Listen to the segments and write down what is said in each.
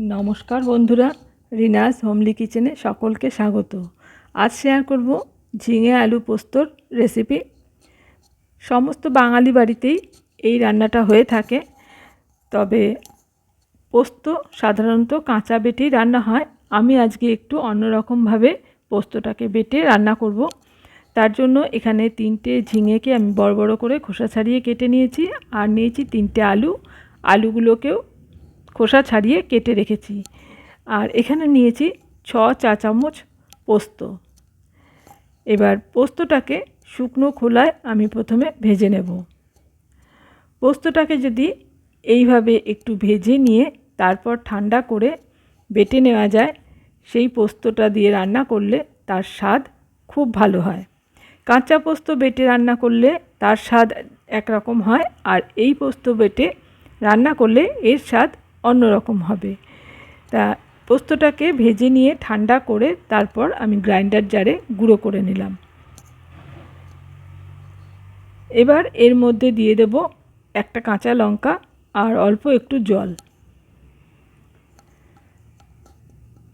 নমস্কার বন্ধুরা, রিনাস হোমলি কিচেনে সকলকে স্বাগত। আজ শেয়ার করব ঝিঙে আলু পোস্তর রেসিপি সমস্ত বাঙালি বাড়িতেই এই রান্নাটা হয়ে থাকে, তবে পোস্ত সাধারণত কাঁচা বেটেই রান্না হয়। আমি আজকে একটু অন্যরকমভাবে পোস্তটাকে বেটে রান্না করব। তার জন্য এখানে তিনটে ঝিঙেকে আমি বড় বড় করে খোসা ছাড়িয়ে কেটে নিয়েছি, আর নিয়েছি তিনটে আলু। আলুগুলোকেও খোসা ছাড়িয়ে কেটে রেখেছি। আর এখানে নিয়েছি ছ চা চামচ পোস্ত। এবার পোস্তটাকে শুকনো খোলায় আমি প্রথমে ভেজে নেব। পোস্তটাকে যদি এইভাবে একটু ভেজে নিয়ে তারপর ঠান্ডা করে বেটে নেওয়া যায়, সেই পোস্তটা দিয়ে রান্না করলে তার স্বাদ খুব ভালো হয়। কাঁচা পোস্ত বেটে রান্না করলে তার স্বাদ একরকম হয়, আর এই পোস্ত বেটে রান্না করলে এর স্বাদ অন্যরকম হবে। তা পোস্তটাকে ভেজে নিয়ে ঠান্ডা করে তারপর আমি গ্রাইন্ডার জারে গুঁড়ো করে নিলাম। এবার এর মধ্যে দিয়ে দেব একটা কাঁচা লঙ্কা আর অল্প একটু জল।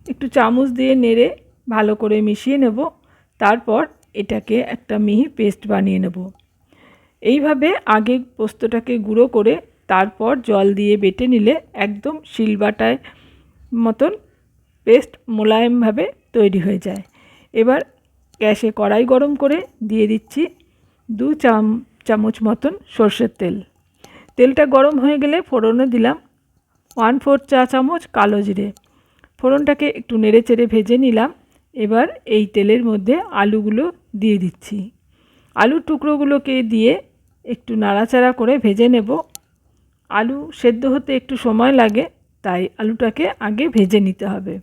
একটু চামচ দিয়ে নেড়ে ভালো করে মিশিয়ে নেব। তারপর এটাকে একটা মিহি পেস্ট বানিয়ে নেব। এইভাবে আগে পোস্তটাকে গুঁড়ো করে তারপর জল দিয়ে বেটে নিলে একদম শিলবাটায় মতন পেস্ট মোলায়েমভাবে তৈরি হয়ে যায়। এবার গ্যাসে কড়াই গরম করে দিয়ে দিচ্ছি দু চাম চামচ মতন সর্ষের তেল। তেলটা গরম হয়ে গেলে ফোড়নে দিলাম ওয়ান ফোর চা চামচ কালো জিরে। ফোড়নটাকে একটু নেড়ে চেড়ে ভেজে নিলাম। এবার এই তেলের মধ্যে আলুগুলো দিয়ে দিচ্ছি। আলুর টুকরোগুলোকে দিয়ে একটু নাড়াচাড়া করে ভেজে নেব। আলু সেদ্ধ হতে একটু সময় লাগে, তাই আলুটাকে আগে ভেজে নিতে হবে।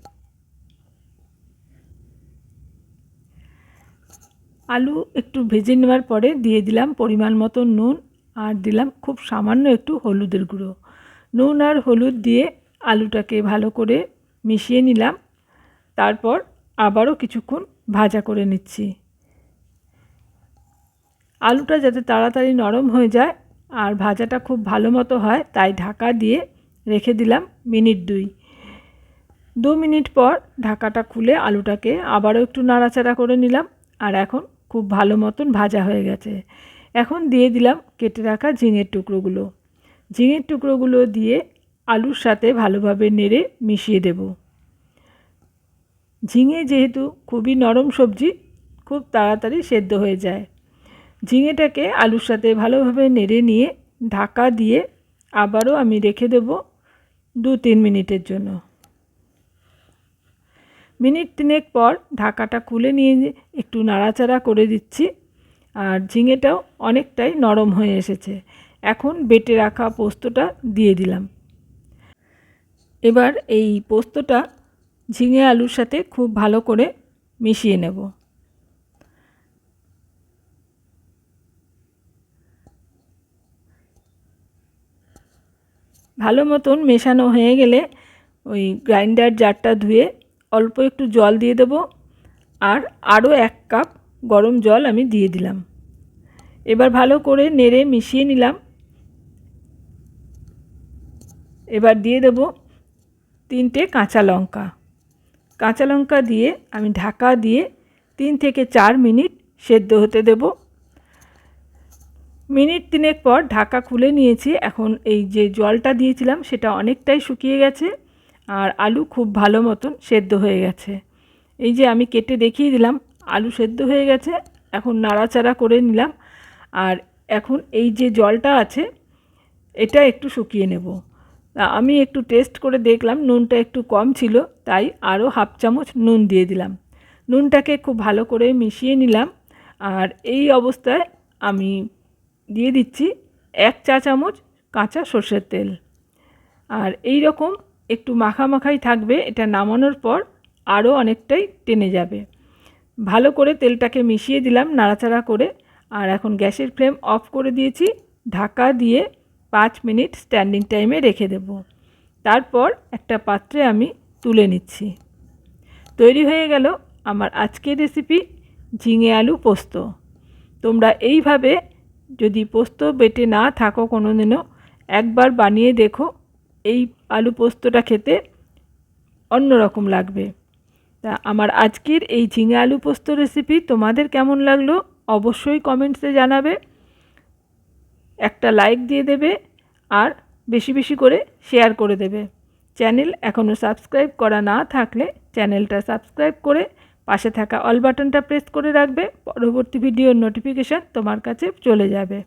আলু একটু ভেজে নেওয়ার পরে দিয়ে দিলাম পরিমাণ মতো নুন আর দিলাম খুব সামান্য একটু হলুদের গুঁড়ো। নুন আর হলুদ দিয়ে আলুটাকে ভালো করে মিশিয়ে নিলাম। তারপর আবারও কিছুক্ষণ ভাজা করে নিচ্ছি। আলুটা যাতে তাড়াতাড়ি নরম হয়ে যায় আর ভাজাটা খুব ভালো মতো হয়, তাই ঢাকা দিয়ে রেখে দিলাম মিনিট দুই। দু মিনিট পর ঢাকাটা খুলে আলুটাকে আবারও একটু নাড়াচাড়া করে নিলাম, আর এখন খুব ভালো মতন ভাজা হয়ে গেছে। এখন দিয়ে দিলাম কেটে রাখা ঝিঙের টুকরোগুলো। ঝিঙের টুকরোগুলো দিয়ে আলুর সাথে ভালোভাবে নেড়ে মিশিয়ে দেব। ঝিঙে যেহেতু খুবই নরম সবজি, খুব তাড়াতাড়ি সেদ্ধ হয়ে যায়। ঝিঙেটাকে আলুর সাথে ভালোভাবে নেড়ে নিয়ে ঢাকা দিয়ে আবারও আমি রেখে দেব দু তিন মিনিটের জন্য। মিনিট তিনেক পর ঢাকাটা খুলে নিয়ে একটু নাড়াচাড়া করে দিচ্ছি আর ঝিঙেটাও অনেকটাই নরম হয়ে এসেছে। এখন বেটে রাখা পোস্তটা দিয়ে দিলাম। এবার এই পোস্তটা ঝিঙে আলুর সাথে খুব ভালো করে মিশিয়ে নেব। ভালো মতন মেশানো হয়ে গেলে ওই গ্রাইন্ডার জারটা ধুয়ে অল্প একটু জল দিয়ে দেবো আর আরও এক কাপ গরম জল আমি দিয়ে দিলাম। এবার ভালো করে নেড়ে মিশিয়ে নিলাম। এবার দিয়ে দেব তিনটে কাঁচা লঙ্কা। কাঁচা লঙ্কা দিয়ে আমি ঢাকা দিয়ে তিন থেকে চার মিনিট সেদ্ধ হতে দেব। মিনিট তিনেক পর ঢাকা খুলে নিয়েছি। এখন এই যে জলটা দিয়েছিলাম, সেটা অনেকটাই শুকিয়ে গেছে আর আলু খুব ভালো মতন সেদ্ধ হয়ে গেছে। এই যে আমি কেটে দেখিয়ে দিলাম, আলু সেদ্ধ হয়ে গেছে, এখন নাড়াচাড়া করে নিলাম আর এখন এই যে জলটা আছে, এটা একটু শুকিয়ে নেব। আমি একটু টেস্ট করে দেখলাম, নুনটা একটু কম ছিল, তাই আরও হাফ চামচ নুন দিয়ে দিলাম। নুনটাকে খুব ভালো করে মিশিয়ে নিলাম আর এই অবস্থায় আমি দিয়ে দিচ্ছি এক চা চামচ কাঁচা সর্ষের তেল। আর এই রকম একটু মাখামাখাই থাকবে, এটা নামানোর পর আরও অনেকটাই টেনে যাবে। ভালো করে তেলটাকে মিশিয়ে দিলাম নাড়াচাড়া করে, আর এখন গ্যাসের ফ্লেম অফ করে দিয়েছি। ঢাকা দিয়ে পাঁচ মিনিট স্ট্যান্ডিং টাইমে রেখে দেব। তারপর একটা পাত্রে আমি তুলে নিচ্ছি। তৈরি হয়ে গেল আমার আজকের রেসিপি ঝিঙে আলু পোস্ত। তোমরা এইভাবে যদি পোস্ত বেটে না থাকো কোনো দিনও একবার বানিয়ে দেখো, এই আলু পোস্তটা খেতে অন্যরকম লাগবে। তা আমার আজকের এই ঝিঙে আলু পোস্ত রেসিপি তোমাদের কেমন লাগল অবশ্যই কমেন্টসে জানাবে, একটা লাইক দিয়ে দেবে আর বেশি বেশি করে শেয়ার করে দেবে। চ্যানেল এখনও সাবস্ক্রাইব করা না থাকলে চ্যানেলটা সাবস্ক্রাইব করে পাশে থাকা অল বাটনটা প্রেস করে রাখবে পরবর্তী ভিডিওর নোটিফিকেশান তোমার কাছে চলে যাবে।